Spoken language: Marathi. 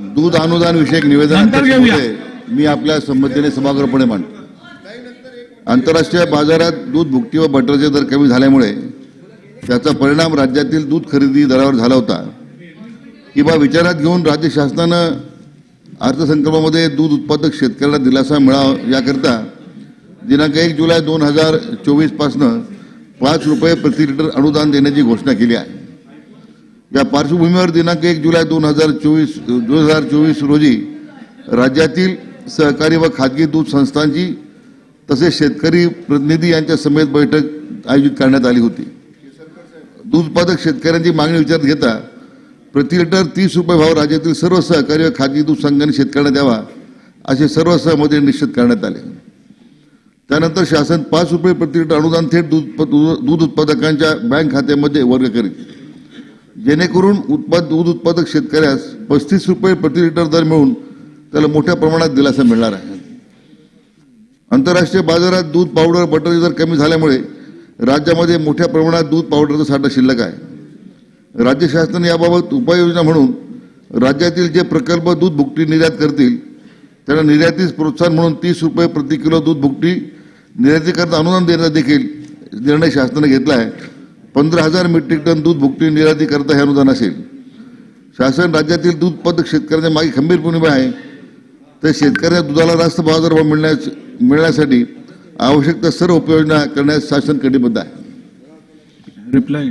दूध अनुदान विषयक निवेदन मी आपल्या संमतीने सभागृहपणे मांडतो. आंतरराष्ट्रीय बाजारात दूध भुकटी व बटरचे दर कमी झाल्यामुळे त्याचा परिणाम राज्यातील दूध खरेदी दरावर झाला होता. किंवा विचारात घेऊन राज्य शासनानं अर्थसंकल्पामध्ये दूध उत्पादक शेतकऱ्यांना दिलासा मिळावा याकरता दिनांक एक जुलै दोन हजार चोवीस पासनं पाच रुपये प्रति लिटर अनुदान देण्याची घोषणा केली आहे. या पार्श्वभूमीवर दिनांक एक जुलै दोन हजार चोवीस दोन हजार चोवीस रोजी राज्यातील सहकारी व खाजगी दूध संस्थांची तसेच शेतकरी प्रतिनिधी यांच्या समेत बैठक आयोजित करण्यात आली होती. दूध उत्पादक शेतकऱ्यांची मागणी विचारात घेता प्रति लिटर तीस रुपये भाव राज्यातील सर्व सहकारी व खाजगी दूध संघांनी शेतकऱ्यांना द्यावा असे सर्व सहमती निश्चित करण्यात आले. त्यानंतर शासन पाच रुपये प्रति लिटर अनुदान थेट दूध दूध उत्पादकांच्या बँक खात्यामध्ये वर्ग करीत. जेणेकरून उत्पाद दूध उत्पादक शेतकऱ्यास पस्तीस रुपये प्रति लिटर दर मिळून त्याला मोठ्या प्रमाणात दिलासा मिळणार आहे. आंतरराष्ट्रीय बाजारात दूध पावडर बटरचे दर कमी झाल्यामुळे राज्यामध्ये मोठ्या प्रमाणात दूध पावडरचा साठा शिल्लक आहे. राज्य शासनाने याबाबत उपाययोजना म्हणून राज्यातील जे प्रकल्प दूध भुकटी निर्यात करतील त्यांना निर्यातीस प्रोत्साहन म्हणून तीस रुपये प्रति किलो दूध भुकटी निर्यातीकरता अनुदान देण्याचा देखील निर्णय शासनाने घेतला आहे. पंधरा हजार मेट्रिक टन दूध भुकटी निर्यातीकरता हे अनुदान असेल. शासन राज्यातील दूध उत्पादक शेतकऱ्यांच्या मागे खंबीरपणे आहे. तर शेतकऱ्या दुधाला रास्त बाजारभाव मिळण्यास मिळण्यासाठी आवश्यक त्या सर्व उपाययोजना करण्यास शासन कटिबद्ध आहे. रिप्लाय